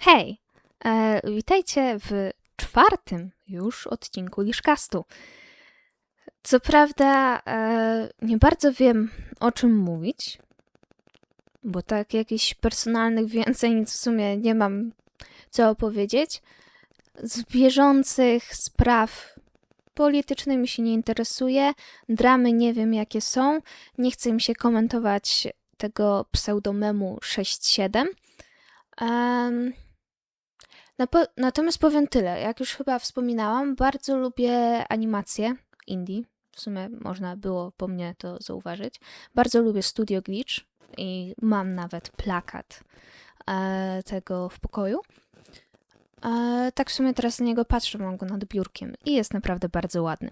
Hej! E, witajcie w czwartym już odcinku Liszkastu. Co prawda, e, nie bardzo wiem o czym mówić, bo tak jakichś personalnych więcej nic w sumie nie mam co opowiedzieć. Z bieżących spraw politycznymi się nie interesuję, dramy nie wiem jakie są, nie chcę mi się komentować tego pseudomemu 6-7. Um, natomiast powiem tyle, jak już chyba wspominałam, bardzo lubię animacje indie. W sumie można było po mnie to zauważyć. Bardzo lubię Studio Glitch i mam nawet plakat e, tego w pokoju. E, tak w sumie teraz na niego patrzę, mam go nad biurkiem i jest naprawdę bardzo ładny.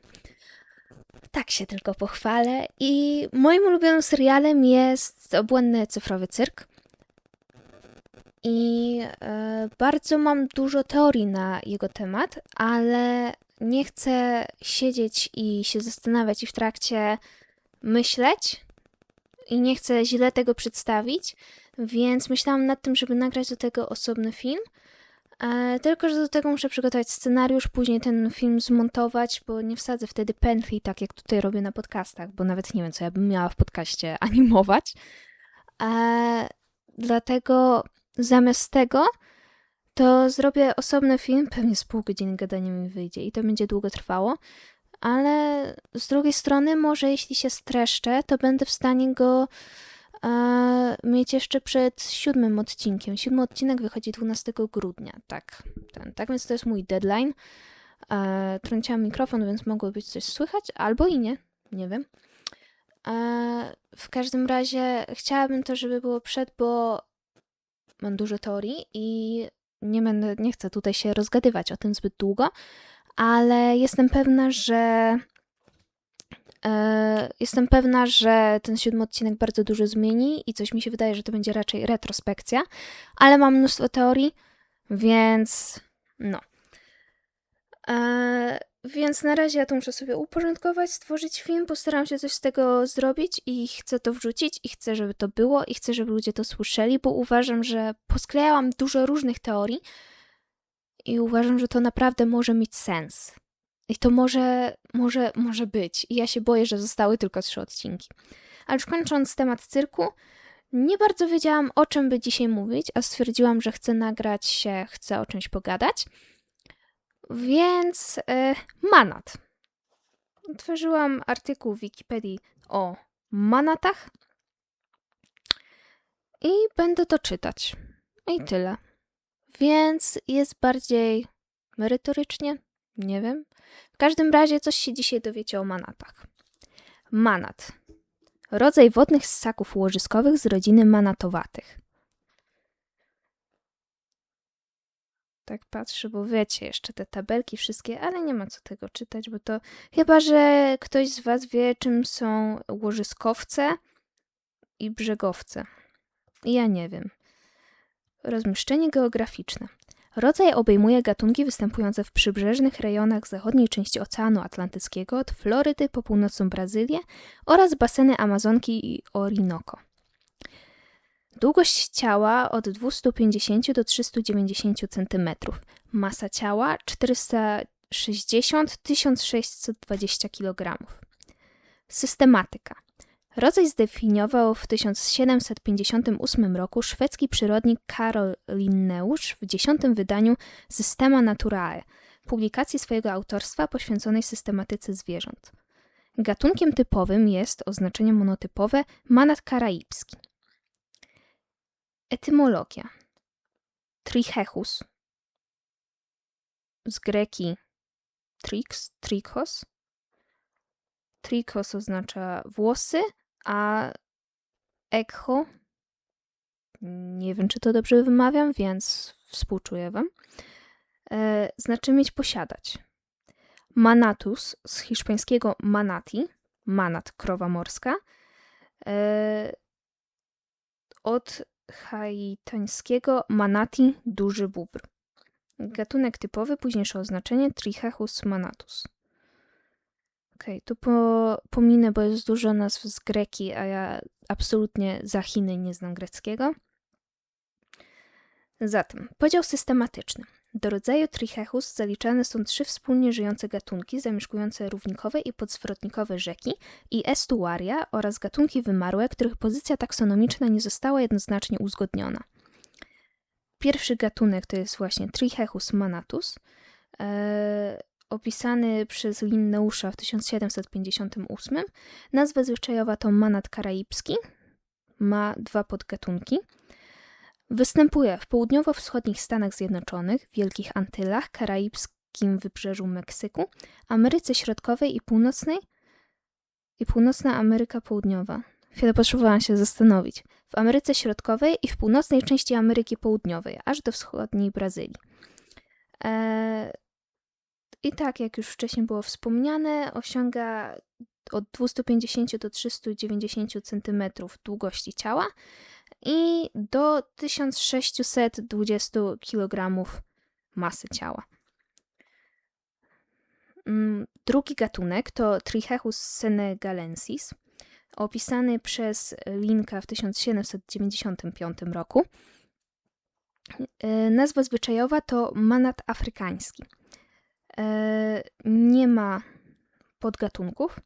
Tak się tylko pochwalę. I moim ulubionym serialem jest Obłędny Cyfrowy Cyrk. I e, bardzo mam dużo teorii na jego temat, ale nie chcę siedzieć i się zastanawiać i w trakcie myśleć i nie chcę źle tego przedstawić, więc myślałam nad tym, żeby nagrać do tego osobny film. E, tylko, że do tego muszę przygotować scenariusz, później ten film zmontować, bo nie wsadzę wtedy pętli, tak jak tutaj robię na podcastach, bo nawet nie wiem, co ja bym miała w podcaście animować. E, dlatego zamiast tego to zrobię osobny film, pewnie z pół godziny gadania mi wyjdzie i to będzie długo trwało, ale z drugiej strony może jeśli się streszczę, to będę w stanie go e, mieć jeszcze przed siódmym odcinkiem. Siódmy odcinek wychodzi 12 grudnia, tak. Ten, tak więc to jest mój deadline. E, trąciłam mikrofon, więc mogło być coś słychać, albo i nie, nie wiem. E, w każdym razie chciałabym to, żeby było przed, bo mam dużo teorii i nie, będę, nie chcę tutaj się rozgadywać o tym zbyt długo, ale jestem pewna, że e, jestem pewna, że ten siódmy odcinek bardzo dużo zmieni i coś mi się wydaje, że to będzie raczej retrospekcja, ale mam mnóstwo teorii, więc no. Więc na razie ja to muszę sobie uporządkować, stworzyć film, postaram się coś z tego zrobić i chcę to wrzucić i chcę, żeby to było i chcę, żeby ludzie to słyszeli, bo uważam, że posklejałam dużo różnych teorii i uważam, że to naprawdę może mieć sens. I to może, może, może być. I ja się boję, że zostały tylko trzy odcinki. Ale już kończąc temat cyrku, nie bardzo wiedziałam, o czym by dzisiaj mówić, a stwierdziłam, że chcę nagrać się, chcę o czymś pogadać. Więc e, manat. Otworzyłam artykuł w Wikipedii o manatach i będę to czytać. I tyle. Więc jest bardziej merytorycznie, nie wiem. W każdym razie coś się dzisiaj dowiecie o manatach. Manat. Rodzaj wodnych ssaków łożyskowych z rodziny manatowatych. Tak patrzę, bo wiecie, jeszcze te tabelki wszystkie, ale nie ma co tego czytać, bo to chyba, że ktoś z Was wie, czym są łożyskowce i brzegowce. Ja nie wiem. Rozmieszczenie geograficzne. Rodzaj obejmuje gatunki występujące w przybrzeżnych rejonach zachodniej części Oceanu Atlantyckiego, od Florydy po północną Brazylię oraz baseny Amazonki i Orinoco. Długość ciała od 250 do 390 cm. Masa ciała 460-1620 kg. Systematyka. Rodzaj zdefiniował w 1758 roku szwedzki przyrodnik Karol Linneusz w dziesiątym wydaniu Systema Naturae, publikacji swojego autorstwa poświęconej systematyce zwierząt. Gatunkiem typowym jest, oznaczenie monotypowe, manat karaibski. Etymologia. Trichechus. Z greki trix, trichos. Trichos oznacza włosy, a echo, nie wiem czy to dobrze wymawiam, więc współczuję wam, e, znaczy mieć posiadać. Manatus z hiszpańskiego manati, manat krowa morska, e, od haitańskiego manati duży bóbr. Gatunek typowy, późniejsze oznaczenie Trichechus manatus. Okej, okay, tu po, pominę, bo jest dużo nazw z greki, a ja absolutnie za Chiny nie znam greckiego. Zatem, podział systematyczny. Do rodzaju Trichechus zaliczane są trzy wspólnie żyjące gatunki zamieszkujące równikowe i podzwrotnikowe rzeki i estuaria oraz gatunki wymarłe, których pozycja taksonomiczna nie została jednoznacznie uzgodniona. Pierwszy gatunek to jest właśnie Trichechus manatus, e, opisany przez Linneusza w 1758. Nazwa zwyczajowa to manat karaibski, ma dwa podgatunki – Występuje w południowo-wschodnich Stanach Zjednoczonych, Wielkich Antylach, Karaibskim Wybrzeżu Meksyku, Ameryce Środkowej i Północnej i Północna Ameryka Południowa. Chwilę potrzebowałam się zastanowić. W Ameryce Środkowej i w północnej części Ameryki Południowej, aż do wschodniej Brazylii. Eee, I tak, jak już wcześniej było wspomniane, osiąga od 250 do 390 cm długości ciała i do 1620 kg masy ciała. Mm, drugi gatunek to Trichechus senegalensis, opisany przez Linka w 1795 roku. E, nazwa zwyczajowa to manat afrykański. E, nie ma podgatunków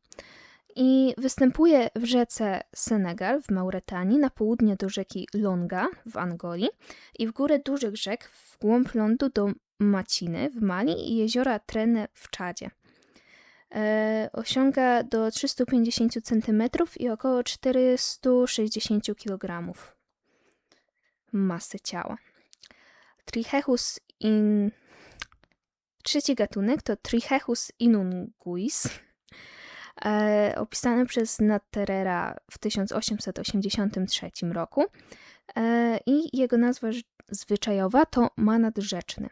i występuje w rzece Senegal w Mauretanii, na południe do rzeki Longa w Angolii i w górę dużych rzek w głąb lądu do Maciny w Mali i jeziora Trene w Czadzie. E, osiąga do 350 cm i około 460 kg masy ciała. Trichechus in... Trzeci gatunek to Trichechus inunguis, e, opisany przez Natterera w 1883 roku e, i jego nazwa zwyczajowa to manat rzeczny.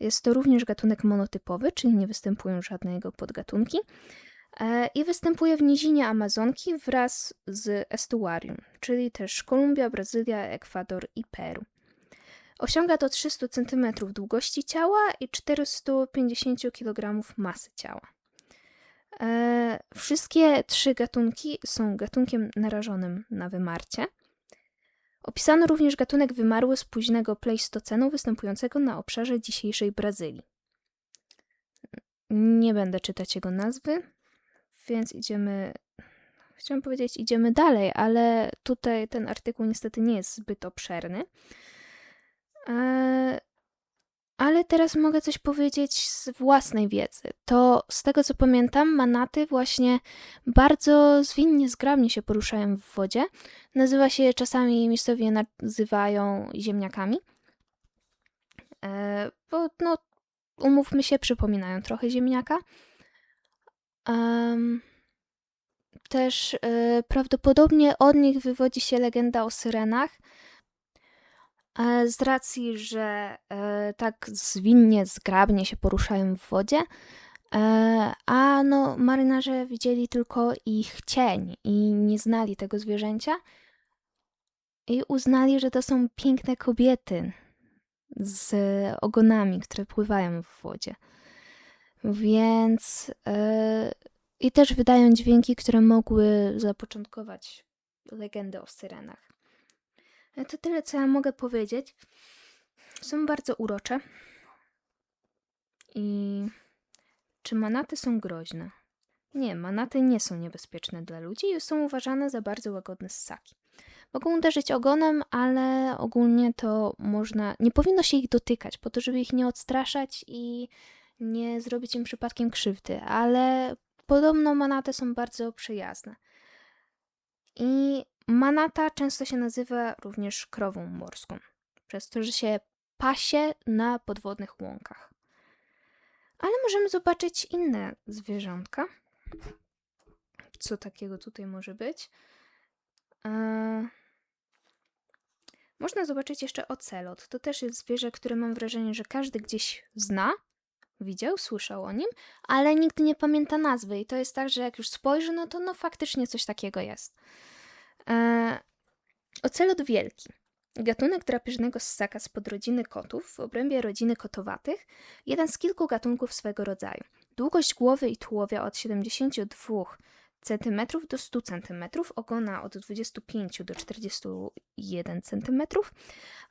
Jest to również gatunek monotypowy, czyli nie występują żadne jego podgatunki e, i występuje w nizinie Amazonki wraz z estuarium, czyli też Kolumbia, Brazylia, Ekwador i Peru. Osiąga do 300 cm długości ciała i 450 kg masy ciała. E, wszystkie trzy gatunki są gatunkiem narażonym na wymarcie. Opisano również gatunek wymarły z późnego pleistocenu występującego na obszarze dzisiejszej Brazylii. Nie będę czytać jego nazwy, więc idziemy. Chciałam powiedzieć, idziemy dalej, ale tutaj ten artykuł niestety nie jest zbyt obszerny. E, ale teraz mogę coś powiedzieć z własnej wiedzy. To z tego co pamiętam, manaty właśnie bardzo zwinnie, zgrabnie się poruszają w wodzie. Nazywa się czasami miejscowi je nazywają ziemniakami. E, bo no, umówmy się, przypominają trochę ziemniaka. Um, też e, prawdopodobnie od nich wywodzi się legenda o syrenach z racji, że e, tak zwinnie, zgrabnie się poruszają w wodzie, e, a no, marynarze widzieli tylko ich cień i nie znali tego zwierzęcia i uznali, że to są piękne kobiety z ogonami, które pływają w wodzie. Więc i też wydają dźwięki, które mogły zapoczątkować legendę o syrenach. E, to tyle, co ja mogę powiedzieć. Są bardzo urocze. I czy manaty są groźne? Nie, manaty nie są niebezpieczne dla ludzi i są uważane za bardzo łagodne ssaki. Mogą uderzyć ogonem, ale ogólnie to można. Nie powinno się ich dotykać, po to, żeby ich nie odstraszać i nie zrobić im przypadkiem krzywdy, ale podobno manaty są bardzo przyjazne. I Manata często się nazywa również krową morską, przez to, że się pasie na podwodnych łąkach. Ale możemy zobaczyć inne zwierzątka. Co takiego tutaj może być? Eee... Można zobaczyć jeszcze ocelot. To też jest zwierzę, które mam wrażenie, że każdy gdzieś zna, widział, słyszał o nim, ale nigdy nie pamięta nazwy. I to jest tak, że jak już spojrzy, no to no faktycznie coś takiego jest. E, ocelot wielki. Gatunek drapieżnego ssaka z podrodziny kotów w obrębie rodziny kotowatych, jeden z kilku gatunków swego rodzaju. Długość głowy i tułowia od 72 cm do 100 cm, ogona od 25 do 41 cm,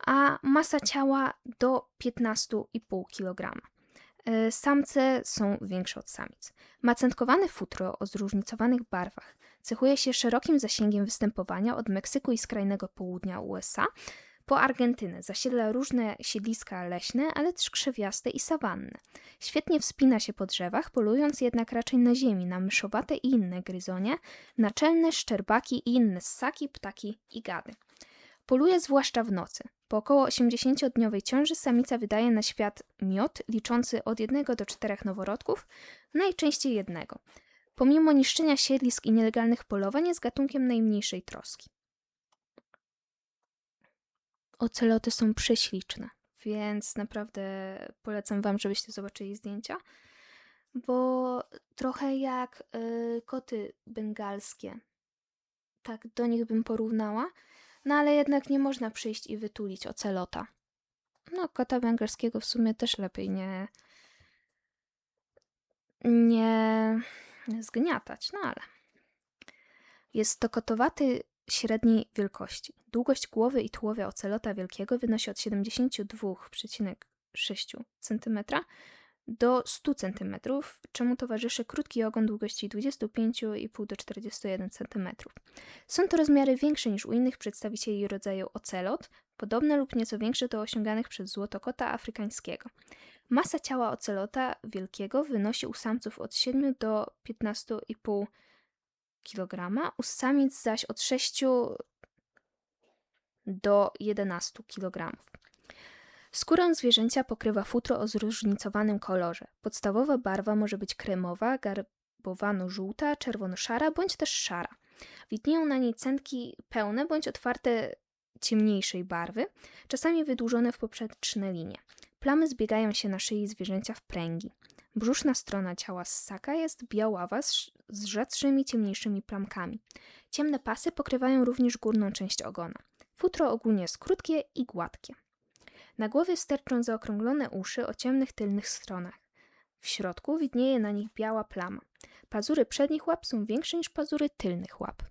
a masa ciała do 15,5 kg. E, Samce są większe od samic. Macentkowane futro o zróżnicowanych barwach cechuje się szerokim zasięgiem występowania od Meksyku i skrajnego południa USA po Argentynę. Zasiedla różne siedliska leśne, ale też krzewiaste i sawanne. Świetnie wspina się po drzewach, polując jednak raczej na ziemi, na myszowate i inne gryzonie, naczelne szczerbaki i inne ssaki, ptaki i gady. Poluje zwłaszcza w nocy. Po około 80-dniowej ciąży samica wydaje na świat miod liczący od 1 do 4 noworodków, najczęściej jednego. Pomimo niszczenia siedlisk i nielegalnych polowań jest gatunkiem najmniejszej troski. Oceloty są prześliczne, więc naprawdę polecam Wam, żebyście zobaczyli zdjęcia, bo trochę jak y, koty bengalskie. Tak do nich bym porównała, no ale jednak nie można przyjść i wytulić ocelota. No, kota bengalskiego w sumie też lepiej nie. nie zgniatać, no ale. Jest to kotowaty średniej wielkości. Długość głowy i tułowia ocelota wielkiego wynosi od 72,6 cm do 100 cm, czemu towarzyszy krótki ogon długości 25,5 do 41 cm. Są to rozmiary większe niż u innych przedstawicieli rodzaju ocelot, podobne lub nieco większe do osiąganych przez złotokota afrykańskiego. Masa ciała ocelota wielkiego wynosi u samców od 7 do 15,5 kg, u samic zaś od 6 do 11 kg. Skórę zwierzęcia pokrywa futro o zróżnicowanym kolorze. Podstawowa barwa może być kremowa, garbowano-żółta, czerwono-szara bądź też szara. Widnieją na niej centki pełne bądź otwarte ciemniejszej barwy, czasami wydłużone w poprzeczne linie. Plamy zbiegają się na szyi zwierzęcia w pręgi. Brzuszna strona ciała ssaka jest biaława z, z rzadszymi, ciemniejszymi plamkami. Ciemne pasy pokrywają również górną część ogona. Futro ogólnie jest krótkie i gładkie. Na głowie sterczą zaokrąglone uszy o ciemnych tylnych stronach. W środku widnieje na nich biała plama. Pazury przednich łap są większe niż pazury tylnych łap.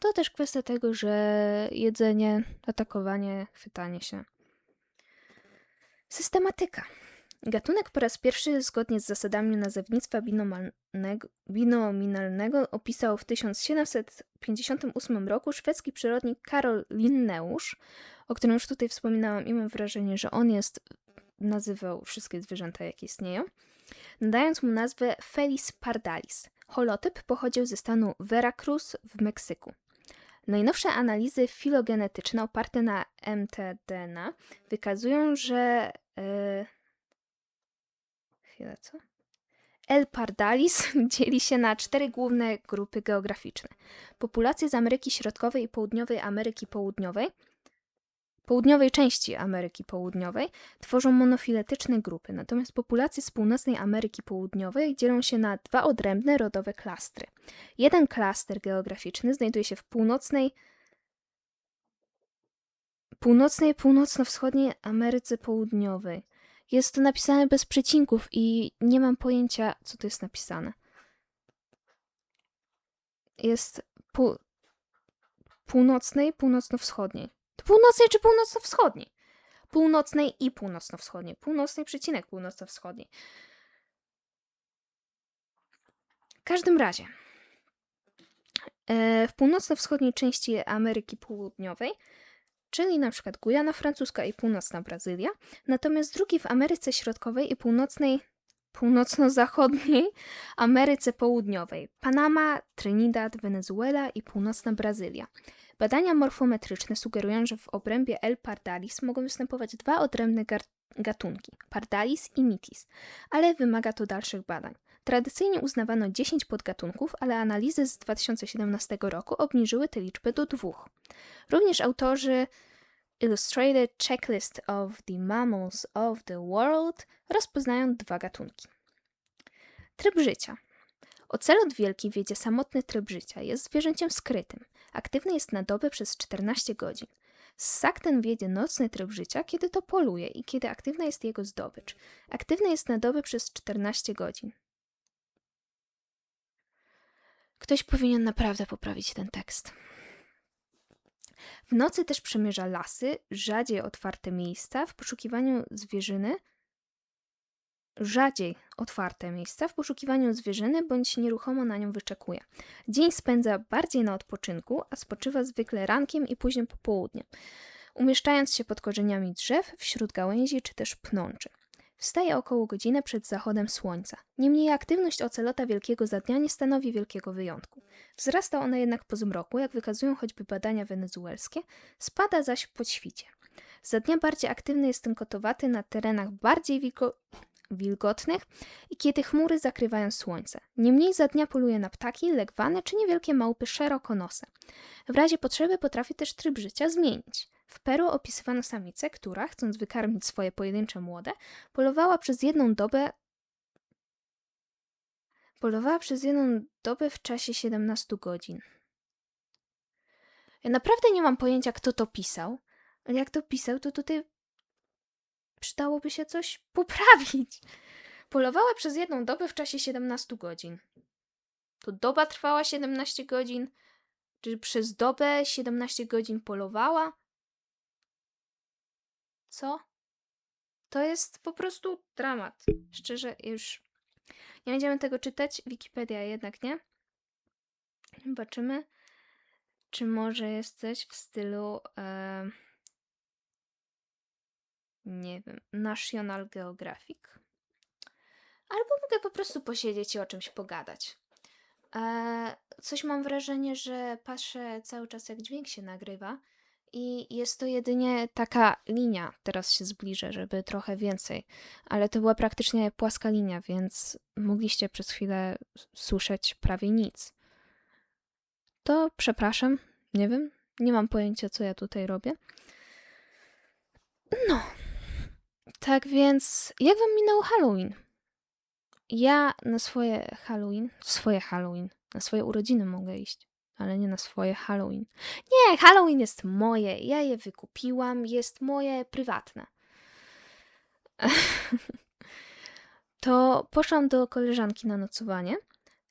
To też kwestia tego, że jedzenie, atakowanie, chwytanie się. Systematyka. Gatunek po raz pierwszy, zgodnie z zasadami nazewnictwa binominalnego, opisał w 1758 roku szwedzki przyrodnik Karol Linneusz, o którym już tutaj wspominałam i mam wrażenie, że on jest, nazywał wszystkie zwierzęta, jakie istnieją, nadając mu nazwę Felis pardalis. Holotyp pochodził ze stanu Veracruz w Meksyku. Najnowsze analizy filogenetyczne oparte na mtDNA wykazują, że... Yy, chwilę, co? L. pardalis dzieli się na cztery główne grupy geograficzne. Populacje z Ameryki Środkowej i Południowej Ameryki Południowej, południowej części Ameryki Południowej tworzą monofiletyczne grupy, natomiast populacje z północnej Ameryki Południowej dzielą się na dwa odrębne rodowe klastry. Jeden klaster geograficzny znajduje się w północnej północnej, północno-wschodniej Ameryce Południowej. Jest to napisane bez przecinków i nie mam pojęcia, co to jest napisane. Jest pół... północnej, północno-wschodniej. To północnej czy północno-wschodniej? Północnej i północno-wschodniej. Północnej przecinek północno-wschodniej. W każdym razie, e, w północno-wschodniej części Ameryki Południowej czyli na przykład Gujana Francuska i północna Brazylia, natomiast drugi w Ameryce Środkowej i północnej północno-zachodniej Ameryce Południowej Panama, Trinidad, Wenezuela i północna Brazylia. Badania morfometryczne sugerują, że w obrębie L. pardalis mogą występować dwa odrębne gatunki pardalis i mitis, ale wymaga to dalszych badań. Tradycyjnie uznawano 10 podgatunków, ale analizy z 2017 roku obniżyły tę liczbę do dwóch. Również autorzy Illustrated Checklist of the Mammals of the World rozpoznają dwa gatunki. Tryb życia. Ocelot wielki wiedzie samotny tryb życia. Jest zwierzęciem skrytym. Aktywny jest na dobę przez 14 godzin. Ssak ten wiedzie nocny tryb życia, kiedy to poluje i kiedy aktywna jest jego zdobycz. Aktywny jest na dobę przez 14 godzin. Ktoś powinien naprawdę poprawić ten tekst. W nocy też przemierza lasy, rzadziej otwarte miejsca w poszukiwaniu zwierzyny, rzadziej otwarte miejsca w poszukiwaniu zwierzyny bądź nieruchomo na nią wyczekuje. Dzień spędza bardziej na odpoczynku, a spoczywa zwykle rankiem i późnym popołudniem, umieszczając się pod korzeniami drzew, wśród gałęzi czy też pnączy. Wstaje około godziny przed zachodem słońca. Niemniej aktywność ocelota wielkiego za dnia nie stanowi wielkiego wyjątku. Wzrasta ona jednak po zmroku, jak wykazują choćby badania wenezuelskie, spada zaś po świcie. Za dnia bardziej aktywny jest ten kotowaty na terenach bardziej wilgo wilgotnych i kiedy chmury zakrywają słońce. Niemniej za dnia poluje na ptaki, legwane czy niewielkie małpy szerokonose. W razie potrzeby potrafi też tryb życia zmienić. W Peru opisywano samicę, która, chcąc wykarmić swoje pojedyncze młode, polowała przez jedną dobę polowała przez jedną dobę w czasie 17 godzin. Ja naprawdę nie mam pojęcia, kto to pisał, ale jak to pisał, to tutaj przydałoby się coś poprawić. Polowała przez jedną dobę w czasie 17 godzin. To doba trwała 17 godzin? Czy przez dobę 17 godzin polowała? Co? To jest po prostu dramat. Szczerze, już nie będziemy tego czytać. Wikipedia jednak nie. Zobaczymy, czy może jest coś w stylu. E, nie wiem, National Geographic. Albo mogę po prostu posiedzieć i o czymś pogadać. E, coś mam wrażenie, że patrzę cały czas, jak dźwięk się nagrywa i jest to jedynie taka linia, teraz się zbliżę, żeby trochę więcej, ale to była praktycznie płaska linia, więc mogliście przez chwilę słyszeć prawie nic. To przepraszam, nie wiem, nie mam pojęcia, co ja tutaj robię. No, tak więc, jak wam minął Halloween? Ja na swoje Halloween, swoje Halloween, na swoje urodziny mogę iść ale nie na swoje Halloween. Nie, Halloween jest moje, ja je wykupiłam, jest moje prywatne. to poszłam do koleżanki na nocowanie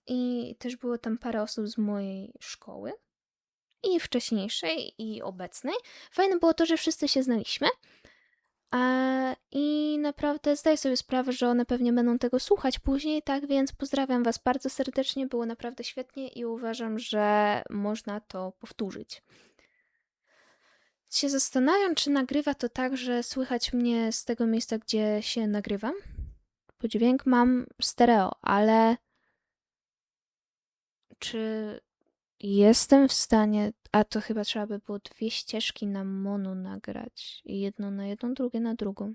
i też było tam parę osób z mojej szkoły i wcześniejszej i obecnej. Fajne było to, że wszyscy się znaliśmy i naprawdę zdaję sobie sprawę, że one pewnie będą tego słuchać później, tak więc pozdrawiam Was bardzo serdecznie, było naprawdę świetnie i uważam, że można to powtórzyć. Się zastanawiam, czy nagrywa to tak, że słychać mnie z tego miejsca, gdzie się nagrywam. Bo dźwięk mam stereo, ale czy Jestem w stanie, a to chyba trzeba by było dwie ścieżki na mono nagrać. Jedną na jedną, drugie na drugą.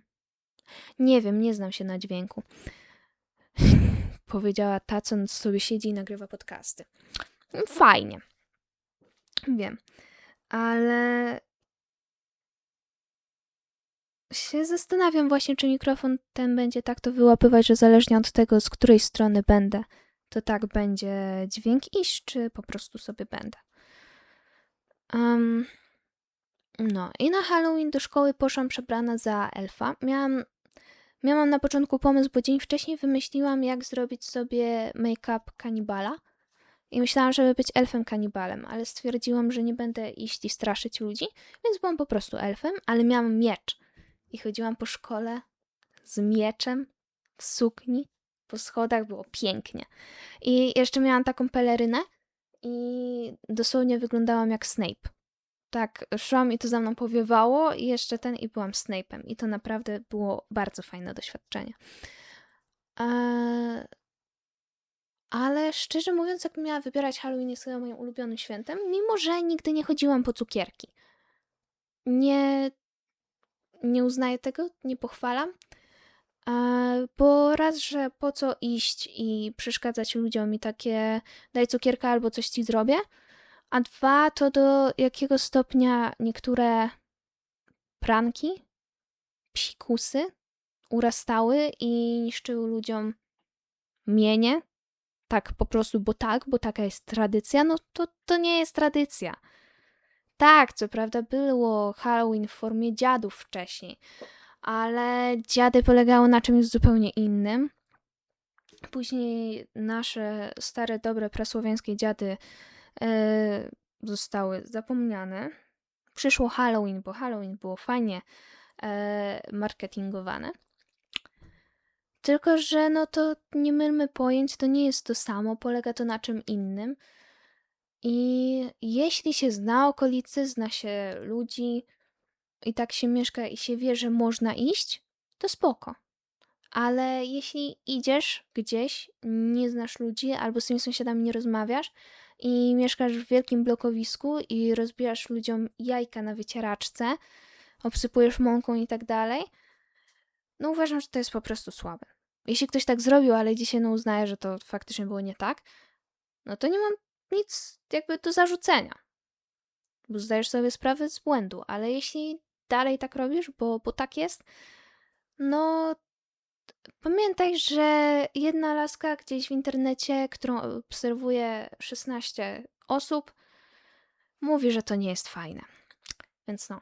Nie wiem, nie znam się na dźwięku. Powiedziała ta, co sobie siedzi i nagrywa podcasty. Fajnie. Wiem. Ale się zastanawiam właśnie, czy mikrofon ten będzie tak to wyłapywać, że zależnie od tego, z której strony będę to tak będzie dźwięk iść, czy po prostu sobie będę. Um, no i na Halloween do szkoły poszłam przebrana za elfa. Miałam, miałam na początku pomysł, bo dzień wcześniej wymyśliłam, jak zrobić sobie make-up kanibala. I myślałam, żeby być elfem kanibalem, ale stwierdziłam, że nie będę iść i straszyć ludzi, więc byłam po prostu elfem, ale miałam miecz. I chodziłam po szkole z mieczem w sukni po schodach, było pięknie. I jeszcze miałam taką pelerynę i dosłownie wyglądałam jak Snape. Tak, szłam i to za mną powiewało i jeszcze ten i byłam Snape'em. I to naprawdę było bardzo fajne doświadczenie. Eee... Ale szczerze mówiąc, jak miała wybierać Halloween jest chyba moim ulubionym świętem, mimo że nigdy nie chodziłam po cukierki. Nie, nie uznaję tego, nie pochwalam. Bo raz, że po co iść i przeszkadzać ludziom i takie daj cukierka albo coś ci zrobię, a dwa, to do jakiego stopnia niektóre pranki, psikusy urastały i niszczyły ludziom mienie, tak po prostu, bo tak, bo taka jest tradycja, no to to nie jest tradycja. Tak, co prawda było Halloween w formie dziadów wcześniej, ale dziady polegały na czymś zupełnie innym. Później nasze stare, dobre prasłowiańskie dziady zostały zapomniane. Przyszło Halloween, bo Halloween było fajnie e, marketingowane. Tylko, że no to nie mylmy pojęć, to nie jest to samo, polega to na czym innym. I jeśli się zna okolicy, zna się ludzi i tak się mieszka i się wie, że można iść, to spoko. Ale jeśli idziesz gdzieś, nie znasz ludzi albo z tymi sąsiadami nie rozmawiasz i mieszkasz w wielkim blokowisku i rozbijasz ludziom jajka na wycieraczce, obsypujesz mąką i tak dalej, no uważam, że to jest po prostu słabe. Jeśli ktoś tak zrobił, ale dzisiaj no uznaje, że to faktycznie było nie tak, no to nie mam nic jakby do zarzucenia. Bo zdajesz sobie sprawę z błędu, ale jeśli dalej tak robisz, bo, bo tak jest, no pamiętaj, że jedna laska gdzieś w internecie, którą obserwuje 16 osób, mówi, że to nie jest fajne. Więc no.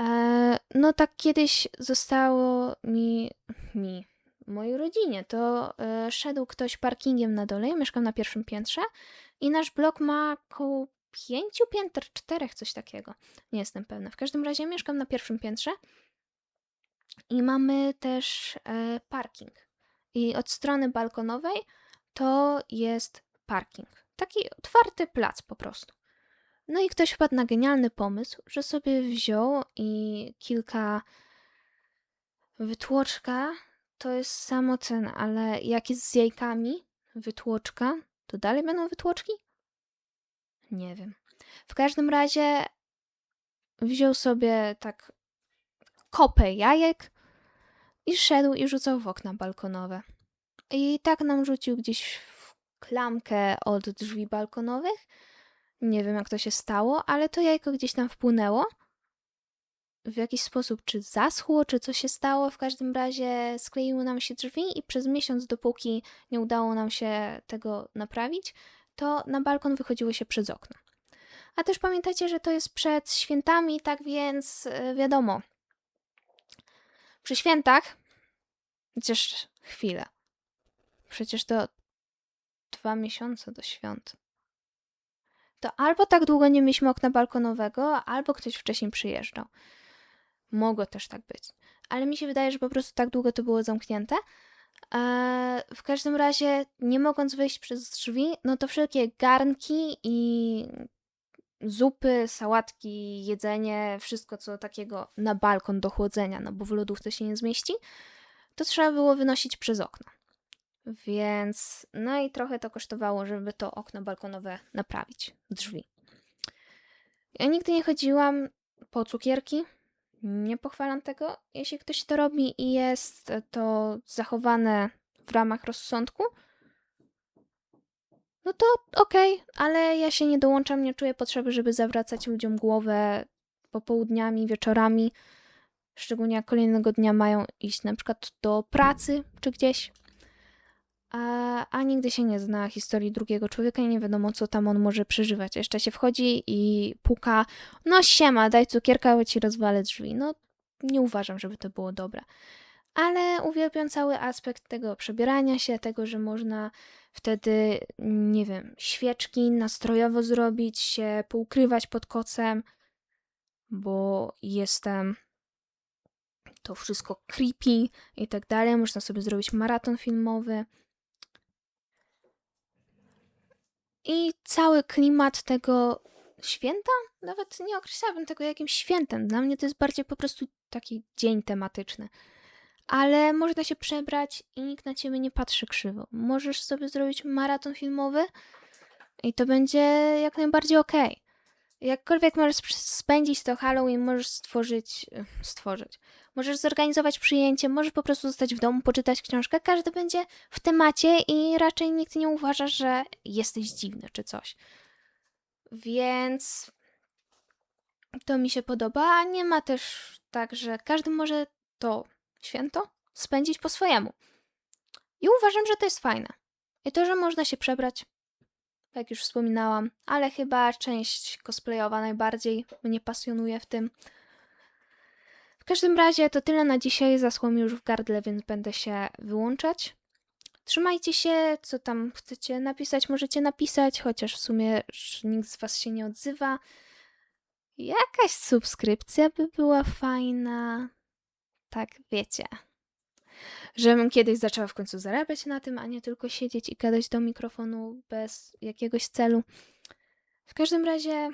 E, no tak kiedyś zostało mi, mi, mojej rodzinie, to e, szedł ktoś parkingiem na dole, ja mieszkam na pierwszym piętrze i nasz blok ma około pięciu pięter, czterech, coś takiego. Nie jestem pewna. W każdym razie mieszkam na pierwszym piętrze i mamy też e, parking. I od strony balkonowej to jest parking. Taki otwarty plac po prostu. No i ktoś wpadł na genialny pomysł, że sobie wziął i kilka wytłoczka to jest samocen, ale jak jest z jajkami wytłoczka, to dalej będą wytłoczki? Nie wiem. W każdym razie wziął sobie tak kopę jajek i szedł i rzucał w okna balkonowe. I tak nam rzucił gdzieś w klamkę od drzwi balkonowych. Nie wiem, jak to się stało, ale to jajko gdzieś tam wpłynęło. W jakiś sposób, czy zaschło, czy co się stało, w każdym razie skleiły nam się drzwi i przez miesiąc, dopóki nie udało nam się tego naprawić, to na balkon wychodziło się przez okno. A też pamiętajcie, że to jest przed świętami, tak więc e, wiadomo. Przy świętach, chociaż chwilę. Przecież to dwa miesiące do świąt. To albo tak długo nie mieliśmy okna balkonowego, albo ktoś wcześniej przyjeżdżał. Mogło też tak być. Ale mi się wydaje, że po prostu tak długo to było zamknięte. Eee, w każdym razie, nie mogąc wyjść przez drzwi, no to wszelkie garnki i zupy, sałatki, jedzenie, wszystko co takiego na balkon do chłodzenia, no bo w lodówce się nie zmieści, to trzeba było wynosić przez okno. Więc no i trochę to kosztowało, żeby to okno balkonowe naprawić, drzwi. Ja nigdy nie chodziłam po cukierki, nie pochwalam tego. Jeśli ktoś to robi i jest to zachowane w ramach rozsądku, no to okej, okay, ale ja się nie dołączam, nie czuję potrzeby, żeby zawracać ludziom głowę popołudniami, wieczorami, szczególnie jak kolejnego dnia mają iść na przykład do pracy czy gdzieś. A, a nigdy się nie zna historii drugiego człowieka i nie wiadomo, co tam on może przeżywać. Jeszcze się wchodzi i puka, no siema, daj cukierka, bo ci rozwalę drzwi. No, nie uważam, żeby to było dobre. Ale uwielbiam cały aspekt tego przebierania się, tego, że można wtedy, nie wiem, świeczki nastrojowo zrobić, się poukrywać pod kocem, bo jestem to wszystko creepy i tak dalej. Można sobie zrobić maraton filmowy. I cały klimat tego święta, nawet nie określałabym tego jakimś świętem. Dla mnie to jest bardziej po prostu taki dzień tematyczny. Ale można się przebrać i nikt na ciebie nie patrzy krzywo. Możesz sobie zrobić maraton filmowy i to będzie jak najbardziej okej. Okay. Jakkolwiek możesz spędzić to Halloween, możesz stworzyć, stworzyć. Możesz zorganizować przyjęcie, możesz po prostu zostać w domu, poczytać książkę. Każdy będzie w temacie i raczej nikt nie uważa, że jesteś dziwny czy coś. Więc to mi się podoba, nie ma też tak, że każdy może to święto spędzić po swojemu. I uważam, że to jest fajne. I to, że można się przebrać, jak już wspominałam, ale chyba część cosplayowa najbardziej mnie pasjonuje w tym. W każdym razie to tyle na dzisiaj. Zaschło mi już w gardle, więc będę się wyłączać. Trzymajcie się, co tam chcecie napisać, możecie napisać, chociaż w sumie nikt z Was się nie odzywa. Jakaś subskrypcja by była fajna. Tak, wiecie. Żebym kiedyś zaczęła w końcu zarabiać na tym, a nie tylko siedzieć i gadać do mikrofonu bez jakiegoś celu. W każdym razie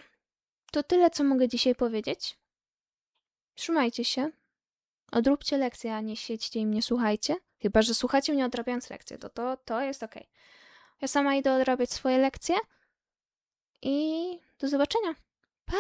to tyle, co mogę dzisiaj powiedzieć. Trzymajcie się. Odróbcie lekcję, a nie siedźcie i mnie słuchajcie. Chyba, że słuchacie mnie odrabiając lekcję, to to, to jest ok. Ja sama idę odrabiać swoje lekcje i do zobaczenia. Pa!